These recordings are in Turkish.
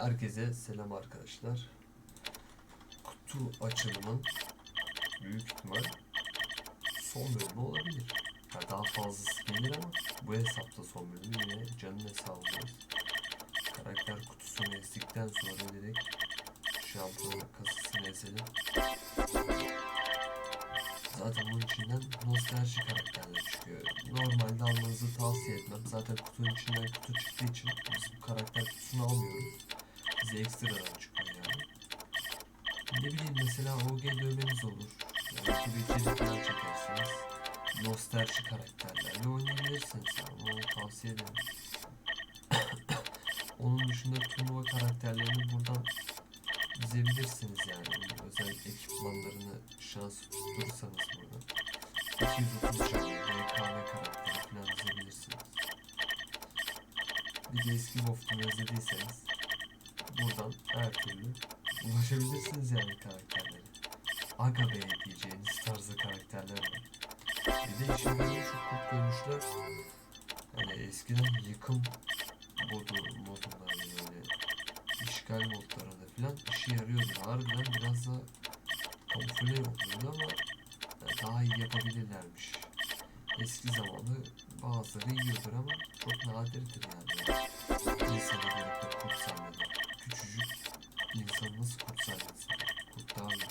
Herkese selam arkadaşlar. Kutu açılımın büyük ihtimal son bölümü olabilir. Ya daha fazlası gelir ama bu hesapta son bölümü yine canın hesabındayız. Karakter kutusunu ezdikten sonra direkt şampiyon kasasını ezelim. Zaten bunun içinden nostalji karakterler çıkıyor. Normalde almanızı tavsiye etmem. Zaten kutunun içinden kutu çıktığı için biz bu karakter kutusunu almıyoruz. Bize ekstradan çıkıyor yani. Ne bileyim mesela OG dövmeniz olur. Yani içerik falan çekersiniz. Nostalji karakterlerle oynayabilirsiniz ama onu tavsiye ederim. Onun dışında turnuva karakterlerini buradan dizebilirsiniz yani. Özel ekipmanlarını şans tutturursanız burada. 230 canlı, BKM karakteri falan dizebilirsiniz. Bir de eski Wolf'unu özlediyseniz buradan her türlü ulaşabilirsiniz yani karakterlere. Aga be diyeceğiniz tarzda karakterler var. Bir de böyle şu kurt görmüşler hani eskiden yıkım modu modunda böyle işgal modlarında falan işe yarıyordu. Harbiden biraz da kamufle oluyordu ama yani daha iyi yapabilirlermiş. Eski zamanda bazıları yiyordur ama çok nadirdir yani. İnsanı görüp de kurt zanneder. Küçücük insan nasıl? Kurt daha büyük.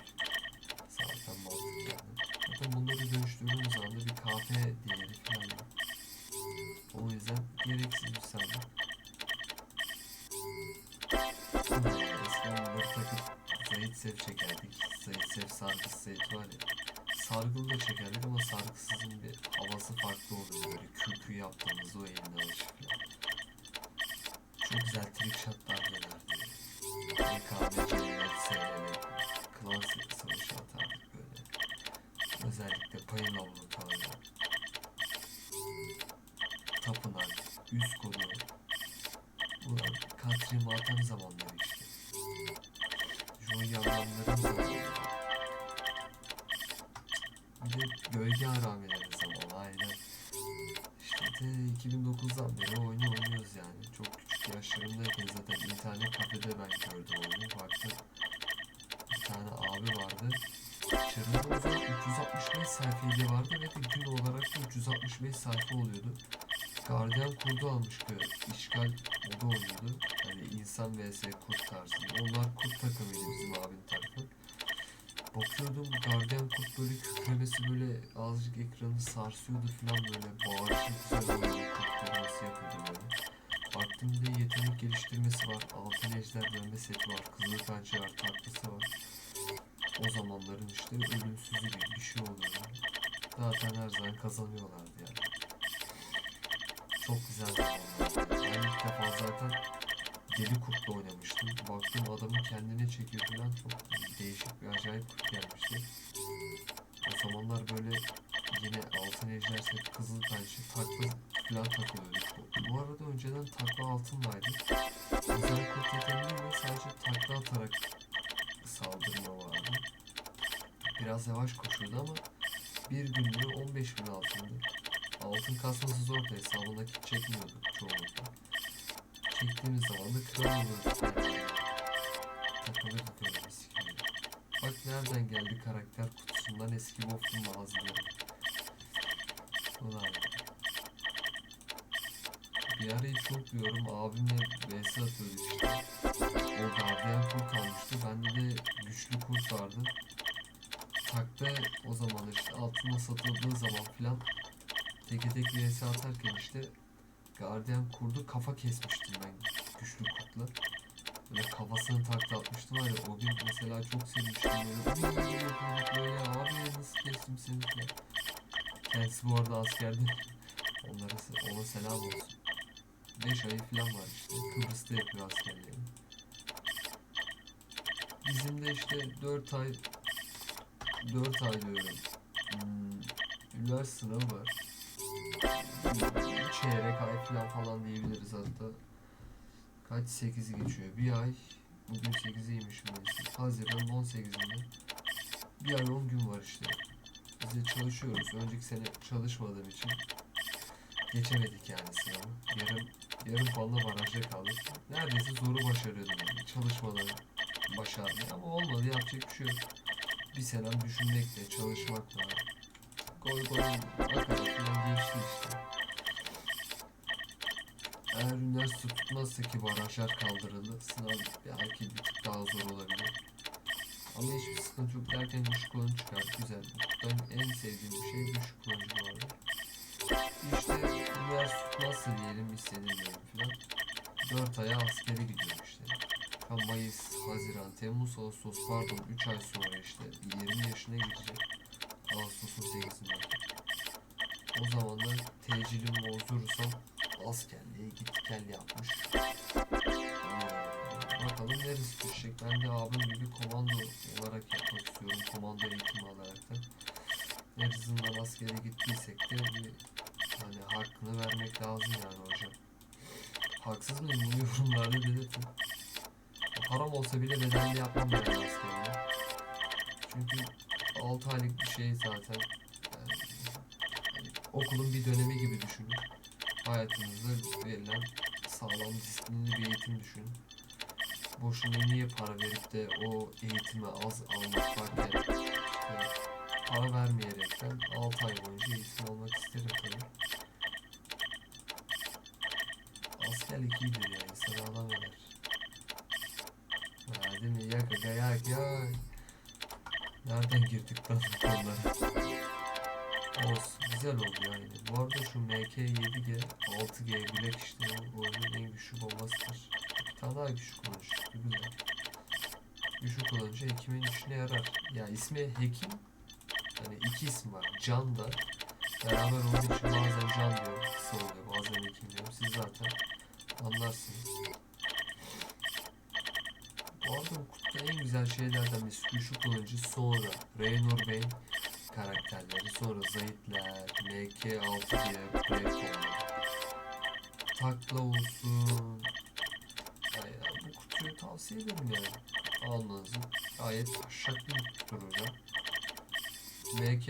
Zaten mantıklı yani. Zaten bunları dönüştürdüğümüz anda bir KP değeri falan var. O yüzden gereksiz bir sandık. Eskiden bunları takıp Zayit Sev çekerdik. Zayit Sev sargısı Zayit var ya. Sargılı da çekerdik ama sargısızın bir havası farklı oluyor. Böyle kürkü yaptığımızda o elini alış falan. Çok güzel trick shotlar Payın avlu tarzı. Tapınak, üst kolu. Bu Katrin Matem zamanları işte. Joy yalanların zamanları. Bir de gölge arameleri zamanı aynen. İşte de 2009'dan 365 sayfaydı vardı ve gün olarak da 365 sayfa oluyordu. Gardiyan kurdu almış böyle işgal modu oynuyordu. Hani insan vs kurt tarzında. Onlar kurt takımıydı bizim abinin tarafı. Bakıyordum gardiyan kurt böyle kükremesi böyle azıcık ekranı sarsıyordu falan böyle bağırışı güzel oluyordu kurt nasıl yapıyordu böyle. Baktım bir yetenek geliştirmesi var. Altın ejder dönme seti var. Kızıl pençe var. Tatlısı var. O zamanların işte ölümsüzü gibi bir şey oluyor. Zaten her zaman kazanıyorlardı yani. Çok güzel zamanlar. Ben ilk defa zaten Deli Kurt'la oynamıştım. Baktım adamı kendine çekiyor falan çok değişik bir acayip kurt gelmişti. O zamanlar böyle yine altın ejder set kızıl pençe takla falan takılıyorduk. Bu arada önceden takla altınlaydı. Özel kurt yeteneğiyle sadece takla atarak saldırma vardı. Biraz yavaş koşuyordu ama bir günlüğü 15 bin altındı. Altın kasması zordu hesabına çekmiyorduk çoğunlukla. Çektiğimiz zaman da öyle mis gibi. Bak nereden geldi karakter kutusundan eski Wolf'un mağazaları. Ulan. Bir arayı çok diyorum abimle vs atıyorduk işte. O gardiyan kurt almıştı. Bende de güçlü kurt vardı. Takta o zaman işte altına satıldığı zaman filan teke tek vs atarken işte gardiyan kurdu kafa kesmiştim ben güçlü kurtla. Böyle kafasını takla atmıştım var o gün mesela çok sevmiştim böyle. Böyle abi nasıl kestim seni falan. Kendisi bu arada askerde. Onlara, ona selam olsun. 5 ayı falan var işte. Kıbrıs'ta yapıyor askerliğini. Bizim de işte 4 ay 4 ay diyorum. Hmm, üniversite sınavı var. Çeyrek ay falan falan diyebiliriz hatta. Kaç 8'i geçiyor? Bir ay. Bugün 8'iymiş Mayıs. Haziran 18'inde. Bir ay 10 gün var işte. Biz de çalışıyoruz. Önceki sene çalışmadığım için geçemedik yani sınavı. Yarım Yarım puanla barajda kaldık. Neredeyse zoru başarıyordum yani. Çalışmadan başardım ama olmadı yapacak bir şey yok. Bir senem düşünmekle, çalışmakla. Gol gol akarak falan geçti işte. Eğer üniversite tutmazsa ki barajlar kaldırıldı. Sınav belki bir tık daha zor olabilir. Ama hiçbir sıkıntı yok derken düşük kullanıcı çıkardı. Güzel. Ben en sevdiğim şey düşük kullanıcı bu arada. İşte üniversite tutmazsa diyelim istediğim diyelim filan. 4 aya askere gidiyorum işte. Ha, Mayıs, Haziran, Temmuz, Ağustos pardon 3 ay sonra işte 20 yaşına girecek. Ağustos'un 8'inde. O zaman da tecilimi bozdurursam askerliğe git gel yapmış. Bakalım neresi düşecek. Ben de abim Boşuna niye para verip de o eğitime az almak varken işte para vermeyerekten 6 ay boyunca eğitim almak isterim tabii. Askerlik iyidir yani sana adam eder. Ha, değil mi? Yak aga yak yak. Nereden girdik lan bu konulara? Olsun güzel oldu yani. Bu arada şu MK7G 6G bilek işte o oyunun en güçlü bombasıdır. Daha güçlü çıktı güzel. Güçlü kullanıcı Hekim'in işine yarar. Ya ismi Hekim. Hani iki isim var. Can da. Beraber olduğu için bazen Can diyorum. Kısa oluyor. Bazen Hekim diyorum. Siz zaten anlarsınız. Bu arada bu en güzel şeylerden birisi güçlü kullanıcı sonra Raynor Bey karakterleri sonra Zayitler, MK6 diye Prekonlar Takla olsun bu kutuyu tavsiye ederim yani almanızı gayet şak bir hocam MK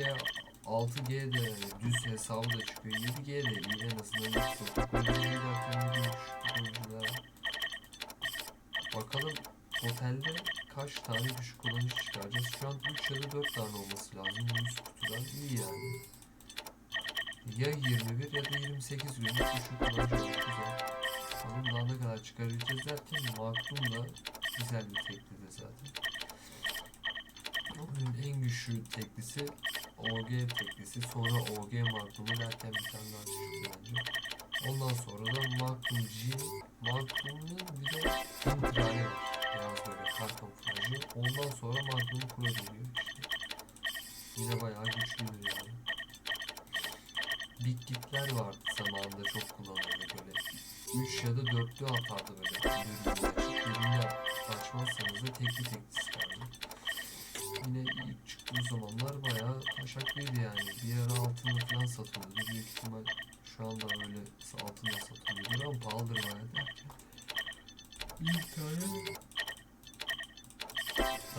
6G de düz hesabı da çıkıyor 7G de iyi en azından kullanıcılara bakalım Otelde kaç tane düşük kullanıcı çıkaracağız? Şu an 3 ya da 4 tane olması lazım. 100 kutudan iyi yani. Ne kadar çıkarabileceğiz derken Magnum da güzel bir tekli de zaten. Oyunun en güçlü teklisi OG teklisi sonra OG Magnum'u derken bir tane daha düşük kullanıcı. Ondan sonra da Magnum G, Magnum'un bir de Intrali var biraz böyle kar kamuflajı. Ondan sonra Magnum Pro geliyor işte. Yine bayağı güçlüdür yani. Big Git'ler vardı zamanında çok kullanıldı böyle. 3 ya da 4'lü atardı böyle. Dürbünü açmazsanız da tekli tekli sıkardı. Yine ilk çıktığı zamanlar bayağı taşaklıydı yani. Bir ara altını falan satılıyordu. Büyük ihtimal şu anda öyle altında satılıyordur ama pahalıdır bayağı derken. Bir tane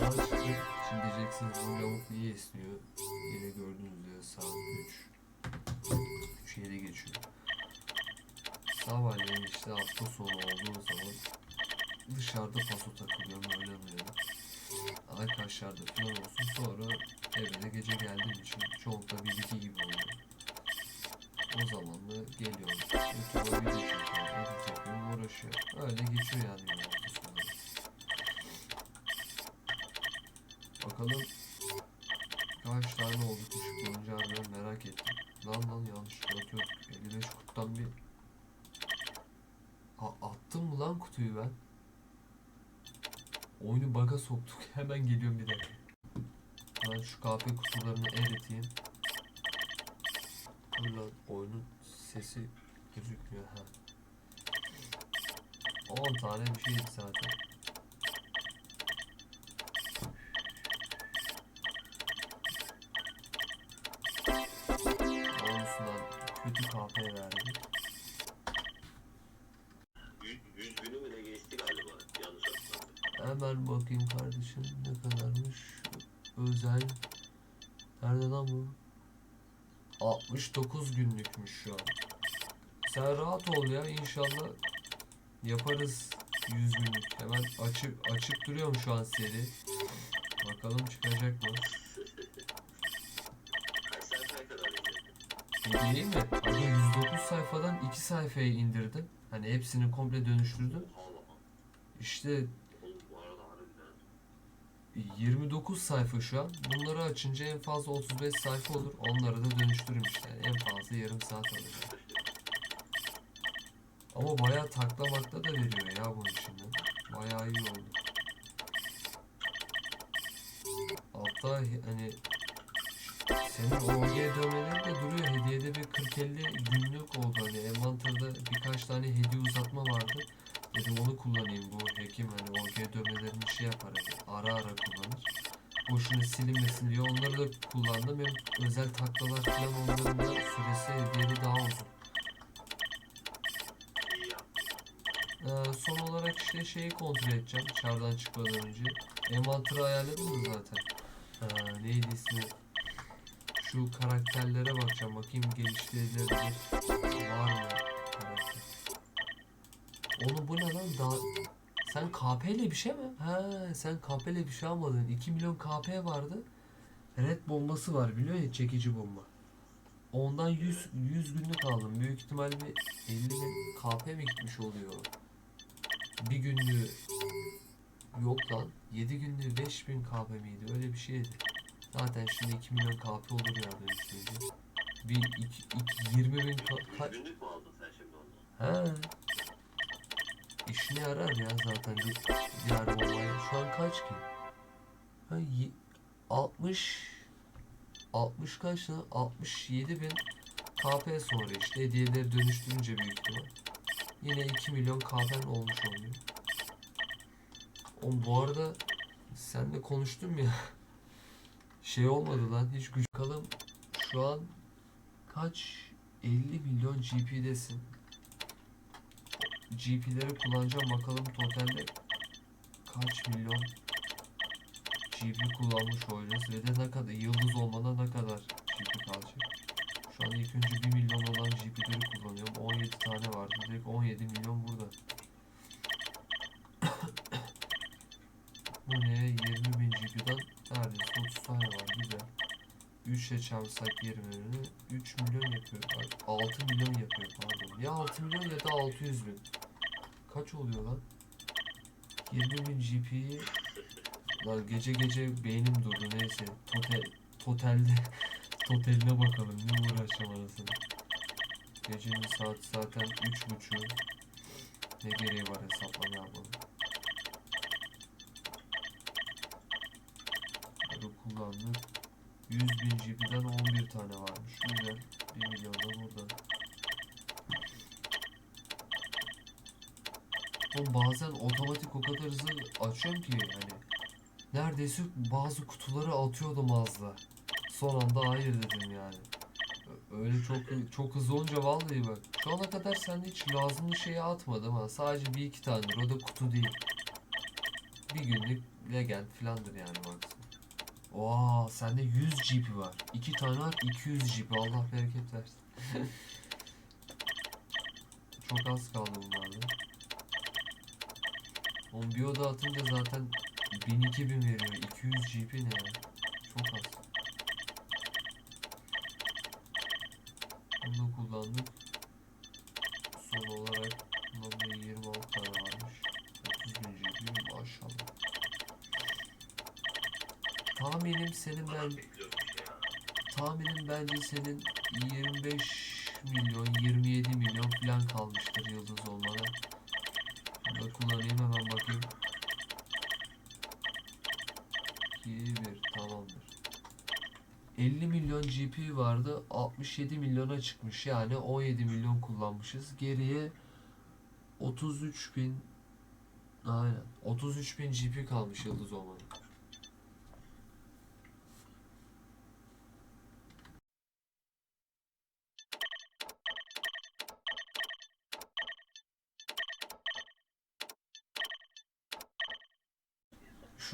daha çıktı. Şimdi diyeceksiniz bu lavuk niye esniyor? Yine gördüğünüz üzere saat 3. 3 7 geçiyor. Sabahleyin işte hafta sonu olduğu zaman dışarıda paso takılıyorum oynamıyorum. Arkadaşlar da falan olsun sonra eve de gece geldiğim için da bir iki gibi oluyor. KP kutularını eriteyim. Dur lan oyunun sesi gözükmüyor ha. 10 tane bir şeydi zaten. Olsundan kötü KP verdi. 49 günlükmüş şu an. Sen rahat ol ya inşallah yaparız 100 günlük. Hemen açıp açıp duruyorum şu an seri. Bakalım çıkacak mı? E, değil mi? Abi 109 sayfadan 2 sayfaya indirdim. Hani hepsini komple dönüştürdüm. İşte 29 sayfa şu an. Bunları açınca en fazla 35 sayfa olur. Onları da dönüştürürüm işte. En fazla yarım saat alır. Ama bayağı taklamakta da veriyor ya bunun içinde. Bayağı iyi oldu. He- hani senin OG dövmeleri de duruyor. Hediyede bir 40-50 günlük oldu. Hani envanterde birkaç tane hediye uzatma vardı. Dedim onu kullanayım bu hekim hani OG dövmelerini şey yapar hani ara ara kullanır. Boşuna silinmesin diye onları da kullandım. Hem özel taklalar falan onların da süresi hediyede daha uzun. Ee, son olarak işte şeyi kontrol edeceğim çardan çıkmadan önce. Envanter'ı ayarladım zaten? Ee, neydi ismi? Şu karakterlere bakacağım. Bakayım geliştirilebilir Oğlum bu ne lan? Daha... Sen KP ile bir şey mi? Ha, sen KP ile bir şey almadın. 2 milyon KP vardı. Red bombası var biliyor musun? Çekici bomba. Ondan 100, 100 günlük aldım. Büyük ihtimal bir 50 bin KP mi gitmiş oluyor? Bir günlüğü yok lan. 7 günlüğü 5000 KP miydi? Öyle bir şeydi. Zaten şimdi 2 milyon KP olur ya dönüştürünce. Bir iki, iki, 20 bin ka- 100 kaç? günlük mü aldın sen şimdi onu? He. İşine yarar ya zaten di- diğer bombayı. Şu an kaç ki? Ha, y- 60 60 kaç lan? 67 bin KP sonra işte hediyeleri dönüştürünce büyük ihtimal. Yine 2 milyon KP'n olmuş oluyor. Oğlum bu arada senle konuştum ya. Şey olmadı lan hiç güç. Bakalım şu an kaç 50 milyon GP'desin. GP'leri kullanacağım bakalım totalde kaç milyon GP kullanmış olacağız ve de ne kadar yıldız olmana ne kadar GP kalacak. Şu an ilk önce 1 milyon olan GP'leri kullanıyorum. 17 tane vardı. Direkt 17 milyon burada. Bu ne? 20 bin GP'den neredeyse 30 tane var. Güzel. 3 ile çarpsak 20'ini 3 milyon yapıyor. Ay, 6 milyon yapıyor pardon. Ya 6 milyon ya da 600 bin. Kaç oluyor lan? 20 bin GP'yi Lan gece gece beynim durdu neyse. Total, totalde totaline bakalım ne uğraşacağım arasını. Gecenin saati zaten 3.30. Ne gereği var hesaplama yapalım. Bunu kullandık. 100 bin GB'den 11 tane varmış. Güzel. 1 milyon da burada. Oğlum bazen otomatik o kadar hızlı açıyorum ki hani neredeyse bazı kutuları atıyordum azla. Son anda hayır dedim yani. Öyle çok çok hızlı olunca vallahi bak. Şu ana kadar sende hiç lazımlı şeyi atmadım ha. Sadece bir iki tanedir. O da kutu değil. Bir günlük legend filandır yani baksın. Oha sende 100 GP var. İki tane var 200 GP. Allah bereket versin. Çok az kaldı bunlarda. On bir oda atınca zaten 1000 2000 veriyor. 200 GP ne ya? Çok az. Bunu kullandık. Son olarak bunda 26 tane varmış. 30 bin GP maşallah. Tahminim senin ben tahminim bence senin 25 milyon 27 milyon falan kalmıştır yıldız olmana. Bunu da kullanayım hemen bakayım. 2 1 tamamdır. 50 milyon GP vardı. 67 milyona çıkmış. Yani 17 milyon kullanmışız. Geriye 33 bin Aynen. 33 bin GP kalmış yıldız olmanın.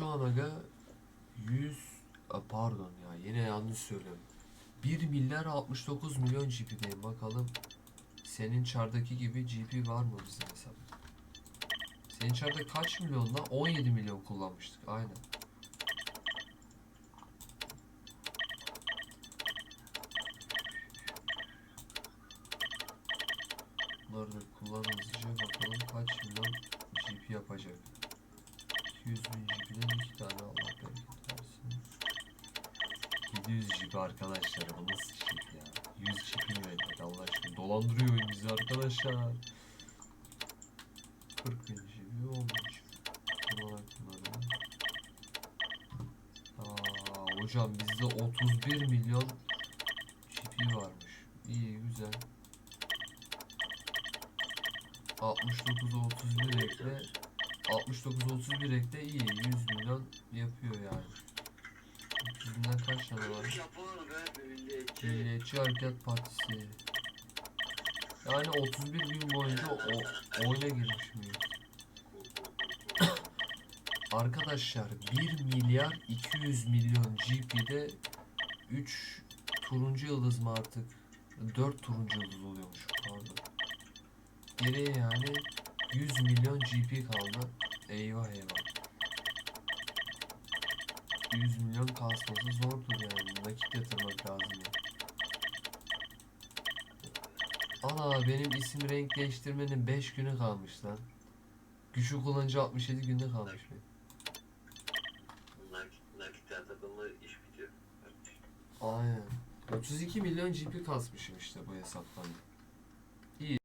Şu an aga 100 a, pardon ya yine yanlış söylüyorum. 1 milyar 69 milyon GP'deyim bakalım senin çardaki gibi GP var mı bizim hesap? Senin çarda kaç milyon lan? 17 milyon kullanmıştık. Aynen. Bunları da kullan bakalım kaç milyon GP yapacak. 200 bin tane Allah bereket versin. 700 GB arkadaşlar bu nasıl şey ya? 100 GB mi verdik Allah aşkına? Dolandırıyor oyun bizi arkadaşlar. 40 bin GB olmuş. Kullanak bunları. Aa, hocam bizde 31 milyon GP varmış. İyi güzel. 69 31 ekle 69 31 ekle iyi 100 milyon yapıyor yani. 300 binden kaç tane var? Milliyetçi. Hareket Partisi. Yani 31 gün boyunca o oyuna girmiş? Arkadaşlar 1 milyar 200 milyon GP'de 3 turuncu yıldız mı artık? 4 turuncu yıldız oluyormuş pardon. Geriye yani 100 milyon GP kaldı. Eyvah eyvah. 100 milyon kasması zordur yani. Nakit yatırmak lazım ya. Ana benim isim renk değiştirmenin 5 günü kalmış lan. Güçlü kullanıcı 67 günde kalmış benim. Nakit, nakitten takılma iş bitiyor. Aynen. 32 milyon GP kasmışım işte bu hesaptan.